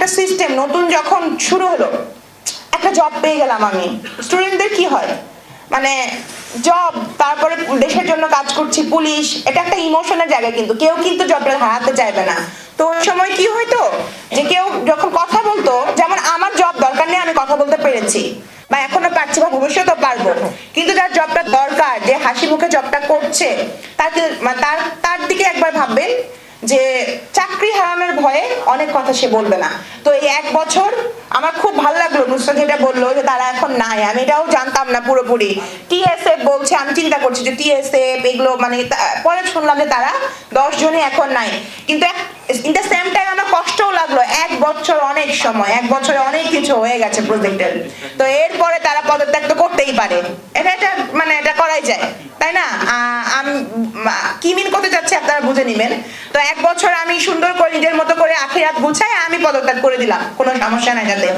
একটা সিস্টেম নতুন যখন শুরু হলো, একটা জব পেয়ে গেলাম আমি। স্টুডেন্টদের কি হয়? মানে জব তারপরে দেশের জন্য কাজ করছি পুলিশ এটা একটা ইমোশনের জায়গা কিন্তু। কেউ কিন্তু জবটা হারাতে চাইবে না। তো ওই সময় কি হইতো যে কেউ যখন কথা বলতো, যেমন আমার জব দরকার নেই, আমি কথা বলতে পেরেছি। বা এখনও পারছি বা ভবিষ্যতেও পারব। কিন্তু যার জবটা দরকার, যে হাসি মুখে জবটা করছে, তাকে মানে তার তার দিকে একবার ভাববেন যে চাকরি হারানোর ভয়ে অনেক কথা সে বলবে না। তো এই এক বছর আমার খুব ভালো লাগল, নুসরাত যেটা বলল যে তারা এখন নাই। আমি এটাও জানতাম না পুরোপুরি। টিএসএফ বলছে, আমি চিন্তা করছি যে টিএসএফ এগুলো মানে পরে শুনলাম যে তারা দশ জনই এখন নাই। কিন্তু ইন দ্য সেম টাইম আমার কষ্টও লাগল। এক বছর অনেক সময়, এক বছরে অনেক কিছু হয়ে গেছে প্রজেক্টের তো এরপরে তারা পদত্যাগ তো করতেই পারে। এটা এটা মানে এটা করাই যায়। তাই না? আমি কি মিন করতে চাচ্ছি আপনারা বুঝে নিবেন। তো এক বছর আমি সুন্দর করে নিজের মতো করে আখিরাত গুছাই আমি পদত্যাগ করে দিলাম। কোনো সমস্যা নাই যাতে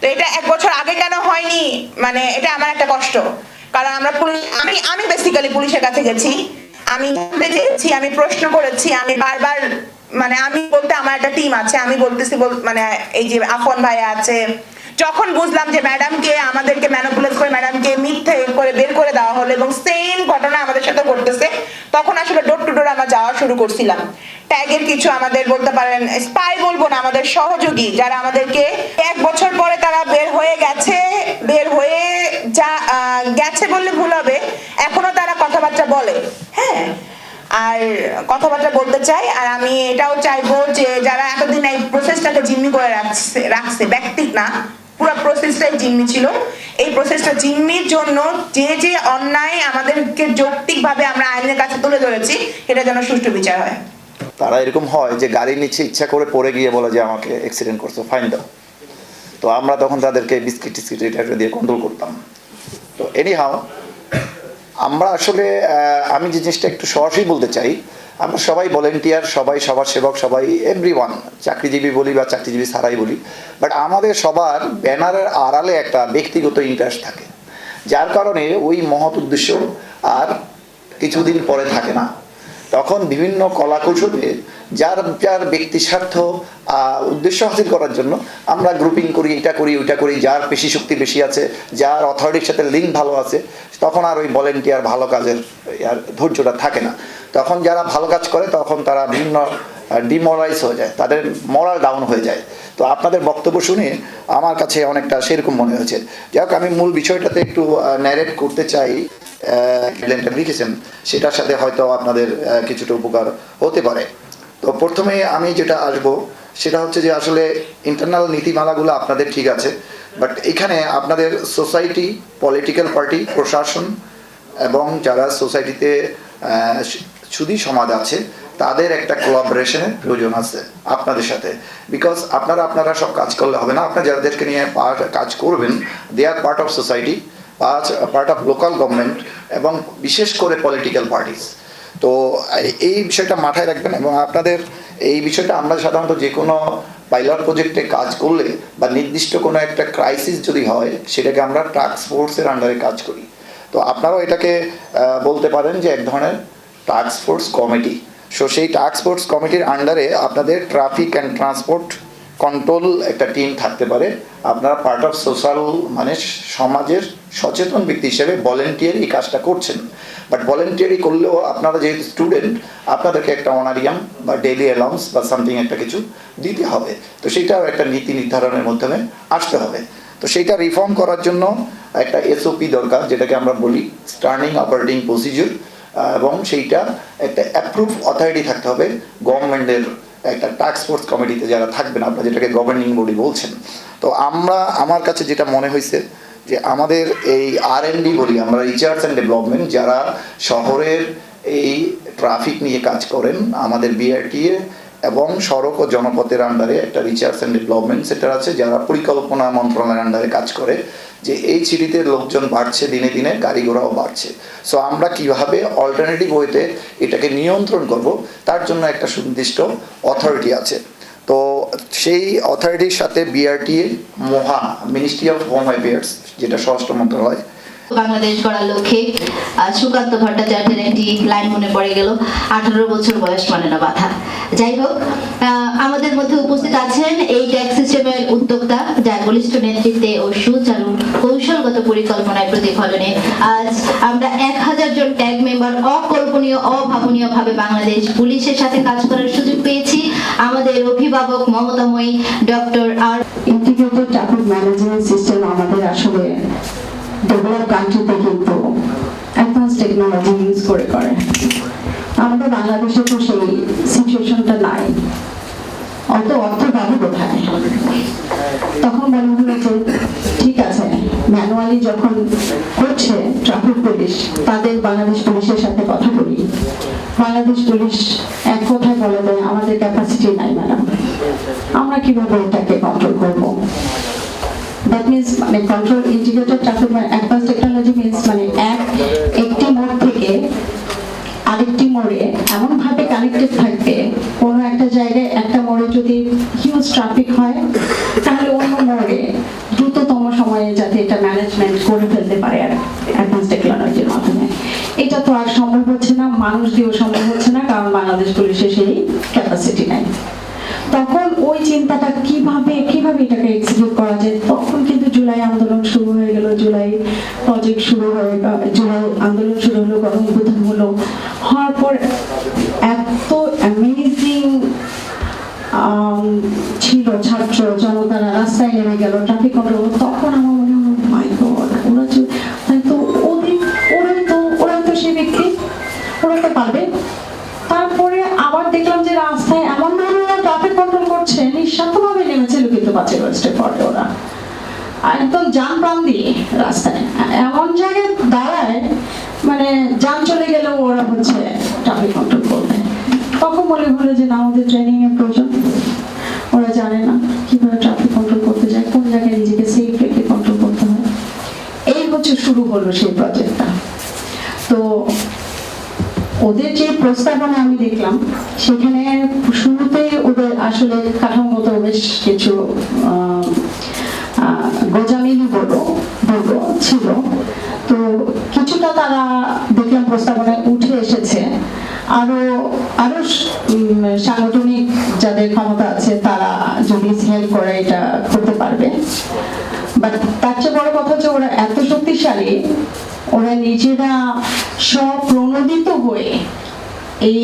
তো এটা এক বছর আগে কেন হয়নি? মানে এটা আমার একটা কষ্ট। কারণ আমরা আমি আমি বেসিক্যালি পুলিশের কাছে গেছি। আমি চেয়েছি, আমি প্রশ্ন করেছি, আমি বারবার মানে আমি বলতে আমার একটা টিম আছে, আমি বলতেছি বল- মানে এই যে আফন ভাই আছে। যখন বুঝলাম যে ম্যাডামকে আমাদেরকে ম্যানুপুলেট করে ম্যাডামকে মিথ্যে করে বের করে দেওয়া হলো এবং সেম ঘটনা আমাদের সাথে ঘটতেছে, তখন আসলে ডোর টু ডোর আমরা যাওয়া শুরু করছিলাম। ট্যাগের কিছু আমাদের বলতে পারেন স্পাই বলব না, আমাদের সহযোগী, যারা আমাদেরকে এক বছর পরে তারা বের হয়ে গেছে বের হয়ে যা আহ, গেছে বললে ভুল হবে এখনও তারা কথাবার্তা বলে হ্যাঁ আর কথাবার্তা বলতে চাই, আর আমি এটাও চাইব যে যারা এতদিন এই প্রসেসটাকে জিম্মি করে রাখছে রাখছে ব্যক্তি না, পুরো প্রসেসটাই জিম্মি ছিল। এই প্রসেসটা জিম্মির জন্য যে যে অন্যায় আমাদেরকে যৌক্তিকভাবে আমরা আইনের কাছে তুলে ধরেছি এটা যেন সুষ্ঠু বিচার হয়। তারা এরকম হয় যে গাড়ির নিচে ইচ্ছা করে পড়ে গিয়ে বলে যে আমাকে অ্যাক্সিডেন্ট করছ ফাইন দাও। তো আমরা তখন তাদেরকে বিস্কিট টিস্কিট এটা দিয়ে কন্ট্রোল করতাম। তো এনি হাও আমরা আসলে আমি যে জিনিসটা একটু সরাসরি বলতে চাই, আমরা সবাই ভলেন্টিয়ার, সবাই সবার সেবক, সবাই এভরি ওয়ান চাকরিজীবী বলি বা চাকরিজীবী ছাড়াই বলি। বাট আমাদের সবার ব্যানারের আড়ালে একটা ব্যক্তিগত ইন্টারেস্ট থাকে। যার কারণে ওই মহৎ উদ্দেশ্য আর কিছুদিন পরে থাকে না। তখন বিভিন্ন কলা কৌশলে যার যার ব্যক্তি স্বার্থ উদ্দেশ্য হাসিল করার জন্য আমরা গ্রুপিং করি, এটা করি, ওইটা করি, যার পেশি শক্তি বেশি আছে, যার অথরিটির সাথে লিঙ্ক ভালো আছে, তখন আর ওই ভলেন্টিয়ার ভালো কাজের, আর ধৈর্যটা থাকে না। তখন যারা ভালো কাজ করে, তখন তারা বিভিন্ন ডিমোরাইজ হয়ে যায়, তাদের মরাল ডাউন হয়ে যায়। তো আপনাদের বক্তব্য শুনে আমার কাছে অনেকটা সেরকম মনে হয়েছে। যাই হোক, আমি মূল বিষয়টাতে একটু ন্যারেট করতে চাই লিখেছেন সেটার সাথে হয়তো আপনাদের কিছুটা উপকার হতে পারে। তো প্রথমে আমি যেটা আসব, সেটা হচ্ছে যে আসলে ইন্টারনাল নীতিমালাগুলো আপনাদের ঠিক আছে বাট এখানে আপনাদের সোসাইটি পলিটিক্যাল পার্টি প্রশাসন এবং যারা সোসাইটিতে সুদী সমাজ আছে তাদের একটা কোলাবোরেশনের প্রয়োজন আছে আপনাদের সাথে। বিকজ আপনারা আপনারা সব কাজ করলে হবে না। আপনারা যাদেরকে নিয়ে কাজ করবেন they are part of society part of local government এবং বিশেষ করে পলিটিক্যাল পার্টিস তো এই বিষয়টা মাথায় রাখবেন এবং আপনাদের এই বিষয়টা আমরা সাধারণত যে কোনো পাইলট প্রজেক্টে কাজ করলে বা নির্দিষ্ট কোনো একটা ক্রাইসিস যদি হয়, সেটাকে আমরা টাস্ক ফোর্সের আন্ডারে কাজ করি। তো আপনারাও এটাকে বলতে পারেন যে এক ধরনের টাস্ক ফোর্স কমিটি সো সেই টাস্ক ফোর্স কমিটির আন্ডারে আপনাদের ট্রাফিক অ্যান্ড ট্রান্সপোর্ট কন্ট্রোল একটা টিম থাকতে পারে। আপনারা পার্ট অফ সোশ্যাল মানে সমাজের সচেতন ব্যক্তি হিসেবে ভলেন্টিয়ার এই কাজটা করছেন। বাট ভলেন্টিয়ারি করলেও আপনারা যেহেতু স্টুডেন্ট আপনাদেরকে একটা অনারিয়াম বা ডেইলি অ্যালাউন্স বা সামথিং একটা কিছু দিতে হবে। তো সেইটাও একটা নীতি নির্ধারণের মাধ্যমে আসতে হবে। তো সেইটা রিফর্ম করার জন্য একটা এসওপি দরকার, যেটাকে আমরা বলি স্টার্নিং অপারেটিং প্রসিজিওর এবং সেইটা একটা অ্যাপ্রুভ অথরিটি থাকতে হবে। গভর্নমেন্টের একটা টাস্ক ফোর্স কমিটিতে যারা থাকবেন, আপনারা যেটাকে গভর্নিং বডি বলছেন। তো আমরা, আমার কাছে যেটা মনে হয়েছে যে আমাদের এই আর ডি বলি আমরা রিসার্চ অ্যান্ড ডেভেলপমেন্ট যারা শহরের এই ট্রাফিক নিয়ে কাজ করেন, আমাদের বিআরটিএ এবং সড়ক ও জনপথের আন্ডারে একটা রিসার্চ অ্যান্ড ডেভেলপমেন্ট সেন্টার আছে, যারা পরিকল্পনা মন্ত্রণালয়ের আন্ডারে কাজ করে, যে এই সিটিতে লোকজন বাড়ছে, দিনে দিনে গাড়ি ঘোড়াও বাড়ছে। সো আমরা কীভাবে অল্টারনেটিভ ওয়েতে এটাকে নিয়ন্ত্রণ করব, তার জন্য একটা সুনির্দিষ্ট অথরিটি আছে। তো সেই অথরিটির সাথে বিআরটিএ মোহা মিনিস্ট্রি অফ হোম অ্যাফেয়ার্স যেটা স্বরাষ্ট্র মন্ত্রণালয় বাংলাদেশ গড়ার লক্ষ্যে সুকান্ত ভট্টাচার্যের একটি লাইন মনে পড়ে গেল, আঠারো বছর বয়স মানে না বাধা। যাই হোক আমাদের মধ্যে উপস্থিত আছেন এই ট্যাক্স সিস্টেমের উদ্যোক্তা, যার বলিষ্ঠ নেতৃত্বে ও সুচারু কৌশলগত পরিকল্পনায় প্রতিফলনে আজ আমরা এক হাজার জন ট্যাগ মেম্বার অকল্পনীয় অভাবনীয় ভাবে বাংলাদেশ পুলিশের সাথে কাজ করার সুযোগ পেয়েছি। আমাদের অভিভাবক মমতাময়ী, ডক্টর আর ইন্টিগ্রেটেড ট্রাফিক ম্যানেজমেন্ট সিস্টেম আমাদের আসলে ডেভেলপ কান্ট্রিতে কিন্তু অ্যাডভান্স টেকনোলজি ইউজ করে করে। আমাদের বাংলাদেশে তো সেই সিচুয়েশনটা নাই। অত অর্থ পাবো কোথায়? তখন মনে হলো যে, ঠিক আছে ম্যানুয়ালি যখন করছে ট্রাফিক পুলিশ তাদের বাংলাদেশ পুলিশের সাথে কথা বলি। বাংলাদেশ পুলিশ এক কথায় বলে দেয়, আমাদের ক্যাপাসিটি নাই ম্যাডাম আমরা কীভাবে এটাকে কন্ট্রোল করব? দ্যাট মিনস মানে control integrated traffic advance technology means মানে এক, একটি মোড় থেকে আরেকটি মোড়ে এমন ভাবে কানেক্টেড থাকবে, কোনো একটা জায়গায় একটা মোড়ে যদি হিউজ ট্রাফিক হয়, তাহলে অন্য মোড়ে দ্রুততম সময়ে যাতে এটা ম্যানেজমেন্ট করে ফেলতে পারে আর অ্যাডভান্স টেকনোলজির মাধ্যমে। এটা তো আর সম্ভব হচ্ছে না, মানুষ দিয়েও সম্ভব হচ্ছে না, কারণ বাংলাদেশ পুলিশের সেই ক্যাপাসিটি নাই। তখন ওই চিন্তাটা কীভাবে কীভাবে এটাকে এক্সিকিউট করা শুরু হয়ে গেল, জুলাই প্রজেক্ট শুরু হয়ে জুলাই আন্দোলন শুরু হলো গণঅভ্যুত্থান হলো। হওয়ার পর এত অ্যামেজিং ছিল ছাত্র জনতারা, রাস্তায় নেমে গেল ট্রাফিক কন্ট্রোল তখন আমার মনে হলো মাই গড ওরা তো ওদের ওরাই তো ওরাই তো সে ব্যক্তি, ওরা তো পারবে। তারপরে আবার দেখলাম যে রাস্তায় এমন ধরনের ট্রাফিক কন্ট্রোল করছে, নিঃস্বার্থভাবে নেমেছে লুকিত পাচ্ছে রোস্টে পড়ে ওরা। একদম যান প্রাণ দিয়ে রাস্তায়। এমন জায়গায় দাঁড়ায় মানে যান চলে গেলেও ওরা হচ্ছে ট্রাফিক কন্ট্রোল করবে। তখন মনে হলো যে না আমাদের ট্রেনিং এর প্রয়োজন। ওরা জানে না কীভাবে ট্রাফিক কন্ট্রোল করতে যায়, কোন জায়গায় নিজেকে সেফ রেখে কন্ট্রোল করতে হয়। এই হচ্ছে শুরু হলো সেই প্রজেক্টটা তো ওদের যে প্রস্তাবনা আমি দেখলাম, সেখানে শুরুতে ওদের আসলে কাঠামোগত বেশ কিছু গোজামিলি বলব বলব ছিল। তো কিছুটা তারা দেখলাম প্রস্তাবনায় উঠে এসেছে। আরও আরও সাংগঠনিক যাদের ক্ষমতা আছে, তারা যদি হেল্প করে এটা করতে পারবে। বাট তার চেয়ে বড় কথা হচ্ছে ওরা এত শক্তিশালী, ওরা নিজেরা স্বপ্রণোদিত হয়ে এই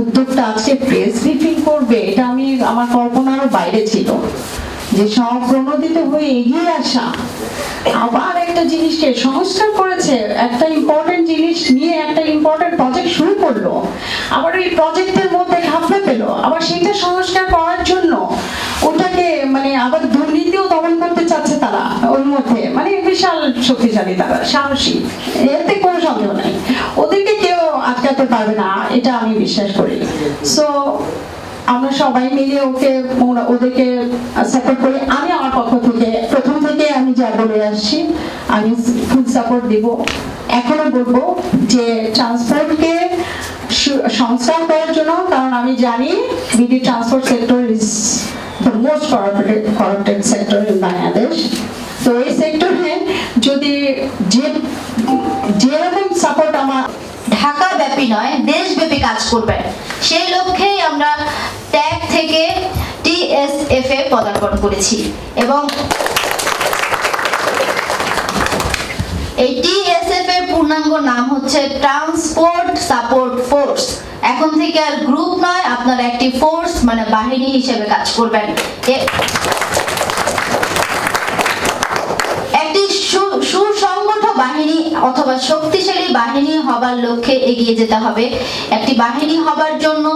উদ্যোগটা আজকে প্রেস ব্রিফিং করবে, এটা আমি, আমার কল্পনারও বাইরে ছিল। যে স্বপ্রণোদিত হয়ে এগিয়ে আসা। আবার একটা জিনিসকে সংস্কার করেছে, একটা ইম্পর্টেন্ট জিনিস নিয়ে একটা ইম্পর্টেন্ট প্রজেক্ট শুরু করল। আবার ওই প্রজেক্টের মধ্যে ঘাপলে পেল। আবার সেটা সংস্কার করার জন্য ওটাকে মানে আবার দুর্নীতিও দমন করতে চাচ্ছে তারা ওর মধ্যে। মানে বিশাল শক্তিশালী তারা, সাহসী। এতে কোনো সন্দেহ নাই। ওদেরকে কেউ আটকাতে পারবে না, এটা আমি বিশ্বাস করি। সো আমরা সবাই মিলে ওকে ওদেরকে সাপোর্ট করি। আমি আমার পক্ষ থেকে, প্রথম থেকে আমি যা বলে আসছি, আমি ফুল সাপোর্ট দিব। এখনও বলব যে ট্রান্সপোর্টকে সংস্কার করার জন্য, কারণ আমি জানি BD transport sector is the most corrupted corrupted sector in Bangladesh তো এই সেক্টরে যদি যে, যেরকম সাপোর্ট আমার ঢাকা ব্যাপী নয়, দেশব্যাপী কাজ করবে, সেই লক্ষ্যেই আমরা ট্যাগ থেকে টিএসএফ এ পদার্পণ করেছি এবং এই টিএসএফ এর পূর্ণাঙ্গ নাম হচ্ছে ট্রান্সপোর্ট সাপোর্ট ফোর্স এখন থেকে আর গ্রুপ নয়, আপনারা একটি ফোর্স মানে বাহিনী হিসেবে কাজ করবেন এ- একটি সু- সুসংগঠ বাহিনী অথবা শক্তিশালী বাহিনী হবার লক্ষ্যে এগিয়ে যেতে হবে। একটি বাহিনী হবার জন্য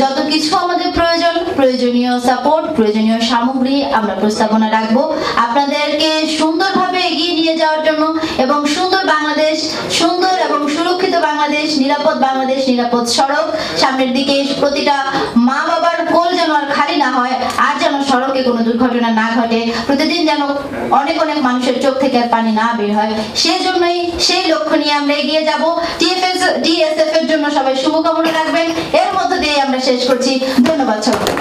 যত কিছু আমাদের প্রয়োজন, প্রয়োজনীয় সাপোর্ট প্রয়োজনীয় সামগ্রী আমরা প্রস্তাবনা রাখব। আপনাদেরকে সুন্দরভাবে এগিয়ে নিয়ে যাওয়ার জন্য এবং সুন্দর বাংলাদেশ, সুন্দর এবং সুরক্ষিত বাংলাদেশ, নিরাপদ বাংলাদেশ, নিরাপদ সড়ক, সামনের দিকে প্রতিটা মা বাবার কোল যেন আর খালি না হয় আর যেন সড়কে কোনো দুর্ঘটনা না ঘটে, প্রতিদিন যেন অনেক অনেক মানুষের চোখ থেকে আর পানি না বের হয়। সেই জন্যই সেই লক্ষ্য নিয়ে আমরা এগিয়ে যাব। টিএফএস ডিএসএফ এর জন্য সবাই শুভকামনা রাখবেন। এর মধ্য দিয়ে আমরা শেষ করছি। ধন্যবাদ সবাই